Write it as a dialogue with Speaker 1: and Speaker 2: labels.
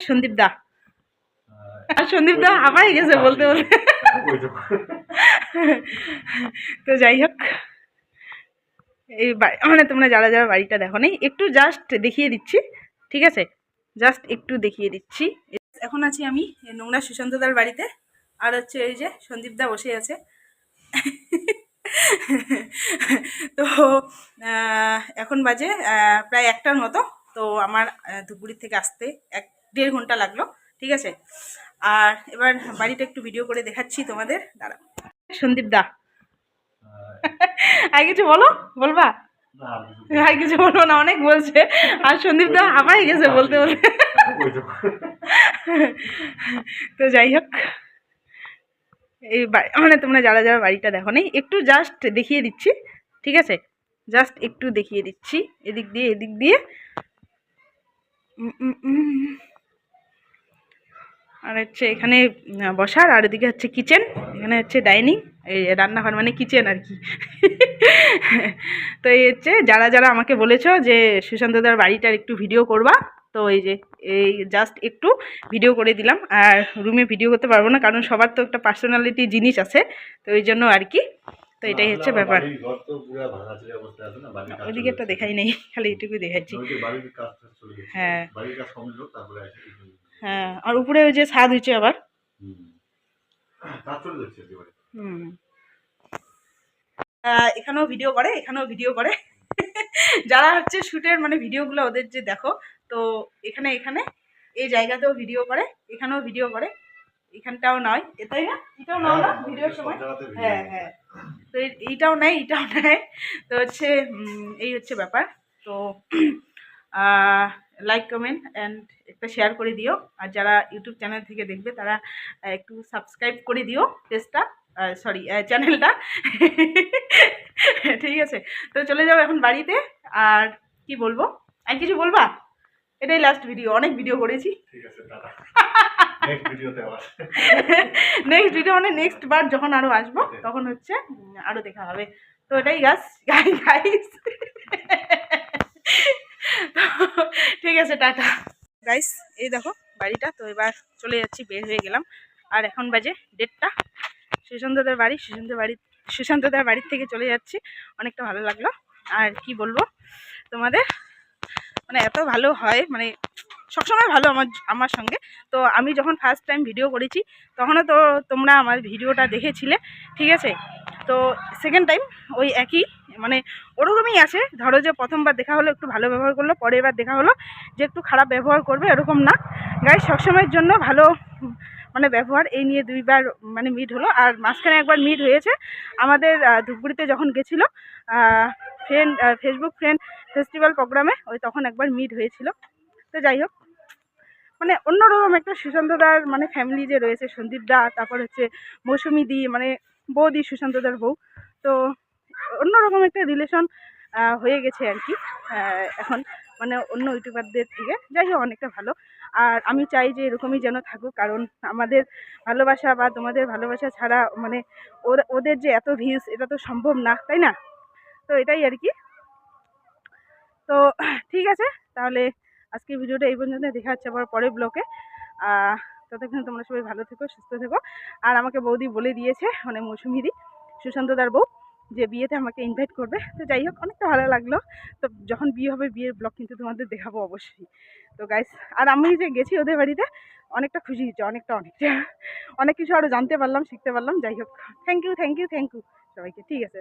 Speaker 1: সন্দীপ দা। আর সন্দীপ দা হাঁপাই গেছে বলতে বলতে। তো যাই হোক এই মানে তোমরা যারা যারা বাড়িটা দেখো নেই একটু জাস্ট দেখিয়ে দিচ্ছি ঠিক আছে? জাস্ট একটু দেখিয়ে দিচ্ছি। এখন আছি আমি নোংরা সুশান্তদার বাড়িতে আর হচ্ছে এই যে সন্দীপ দা বসে আছে। তো এখন বাজে প্রায় একটার মতো তো আমার আহ, থেকে আসতে এক দেড় ঘণ্টা লাগল ঠিক আছে? আর এবার বাড়িটা একটু ভিডিও করে দেখাচ্ছি তোমাদের। দাঁড়া। সন্দীপ দা। আর কিছু বলো? বলবা? আর কিছু বলব না। অনেক বলছে। আর সন্দীপ দা হাঁপাই গেছে বলতে বলতে। তো যাই হোক এই মানে তোমরা যারা যারা বাড়িটা দেখো নেই একটু জাস্ট দেখিয়ে দিচ্ছি ঠিক আছে? জাস্ট একটু দেখিয়ে দিচ্ছি এদিক দিয়ে এদিক দিয়ে। আর হচ্ছে এখানে বসার আর এদিকে হচ্ছে কিচেন এখানে হচ্ছে ডাইনিং এই রান্নাঘর মানে কিচেন আর কি। তো এই হচ্ছে যারা যারা আমাকে বলেছ যে সুশান্তদার বাড়িটার একটু ভিডিও করবা তো এই যে এই জাস্ট একটু ভিডিও করে দিলাম। আর রুমে ভিডিও করতে পারব না কারণ সবার তো একটা পার্সোনালিটি জিনিস আছে তো ওই জন্য আর কি। তো এটাই হচ্ছে ব্যাপার। ওইদিকে একটা দেখাই নেই খালি এটুকুই দেখাচ্ছি। হ্যাঁ। হ্যাঁ আর উপরে ওই যে ছাদ হয়েছে আবার। হুম। আহ, এখানেও ভিডিও করে এখানেও ভিডিও করে। যারা হচ্ছে শ্যুটের মানে ভিডিওগুলো ওদের যে দেখো তো এখানে এখানে এই জায়গাতেও ভিডিও করে এখানেও ভিডিও করে। এখানটাও নয়। এটাই না? এটাও নাও না? ভিডিওর সময়? হ্যাঁ হ্যাঁ। তো এইটাও নেয় এইটাও নেয়। তো হচ্ছে এই হচ্ছে ব্যাপার। তো লাইক কমেন্ট অ্যান্ড একটা শেয়ার করে দিও। আর যারা ইউটিউব চ্যানেল থেকে দেখবে তারা একটু সাবস্ক্রাইব করে দিও পেজটা সরি চ্যানেলটা ঠিক আছে? তো চলে যাও এখন বাড়িতে। আর কি বলব? আর কিছু বলবা? এটাই লাস্ট ভিডিও অনেক ভিডিও করেছি। নেক্সট ভিডিও মানে নেক্সট বার যখন আরও আসব তখন হচ্ছে আরও দেখা হবে। তো এটাই গাছ গাই গাইস ঠিক আছে টাটা। গাইস এই দেখো বাড়িটা, তো এবার চলে যাচ্ছি, বের হয়ে গেলাম। আর এখন বাজে ডেটটা সুশান্তদের বাড়ি, সুশান্ত বাড়ি, সুশান্তদার বাড়ির থেকে চলে যাচ্ছি। অনেকটা ভালো লাগল। আর কি বলব তোমাদের? মানে এত ভালো হয় মানে সবসময় ভালো আমার আমার সঙ্গে। তো আমি যখন ফার্স্ট টাইম ভিডিও করেছি, তখনও তো তোমরা আমার ভিডিওটা দেখেছিলে, ঠিক আছে? তো সেকেন্ড টাইম ওই একই মানে ওরকমই আছে। ধরো যে প্রথমবার দেখা হলো, একটু ভালো ব্যবহার করল, পরের বার দেখা হলো যে একটু খারাপ ব্যবহার করবে, এরকম না। গাই সবসময়ের জন্য ভালো মানে ব্যবহার, এই নিয়ে দুইবার মানে মিট হলো। আর মাঝখানে একবার মিট হয়েছে। আমাদের ধূপগুড়িতে যখন গেছিল ফ্রেন্ড ফেসবুক ফ্রেন্ড ফেস্টিভ্যাল প্রোগ্রামে ওই তখন একবার মিট হয়েছিল। তো যাই হোক মানে অন্যরকম একটা সুশান্তদার মানে ফ্যামিলি যে রয়েছে, সন্দীপ দা, তারপর হচ্ছে মৌসুমি দি মানে বৌদি সুশান্তদার বউ। তো অন্যরকম একটা রিলেশন হয়ে গেছে আর কি। এখন মানে অন্য ইউটিউবারদের থেকে যাই হোক, অনেকটা ভালো। আর আমি চাই যে এরকমই যেন থাকুক, কারণ আমাদের ভালোবাসা বা তোমাদের ভালোবাসা ছাড়া মানে ওদের যে এত ভিউজ এটা তো সম্ভব না, তাই না? তো এটাই আর কি। তো ঠিক আছে, তাহলে আজকে ভিডিওটা এই পর্যন্ত দেখা হচ্ছে আবার পরের ব্লকে ততক্ষণ তোমরা সবাই ভালো থেকো, সুস্থ থেকো। আর আমাকে বৌদি বলে দিয়েছে মানে মৌসুমিদি, সুশান্তদার বউ, যে বিয়েতে আমাকে ইনভাইট করবে। তো যাই হোক, অনেকটা ভালো লাগল। তো যখন বিয়ে হবে, বিয়ের ব্লগ কিন্তু তোমাদের দেখাবো অবশ্যই। তো গাইস আর আমি যে গেছি ওদের বাড়িতে, অনেকটা খুশি হয়েছে, অনেকটা অনেকটা। অনেক কিছু আরও জানতে পারলাম, শিখতে পারলাম। যাই হোক thank you thank you thank you সবাইকে, ঠিক আছে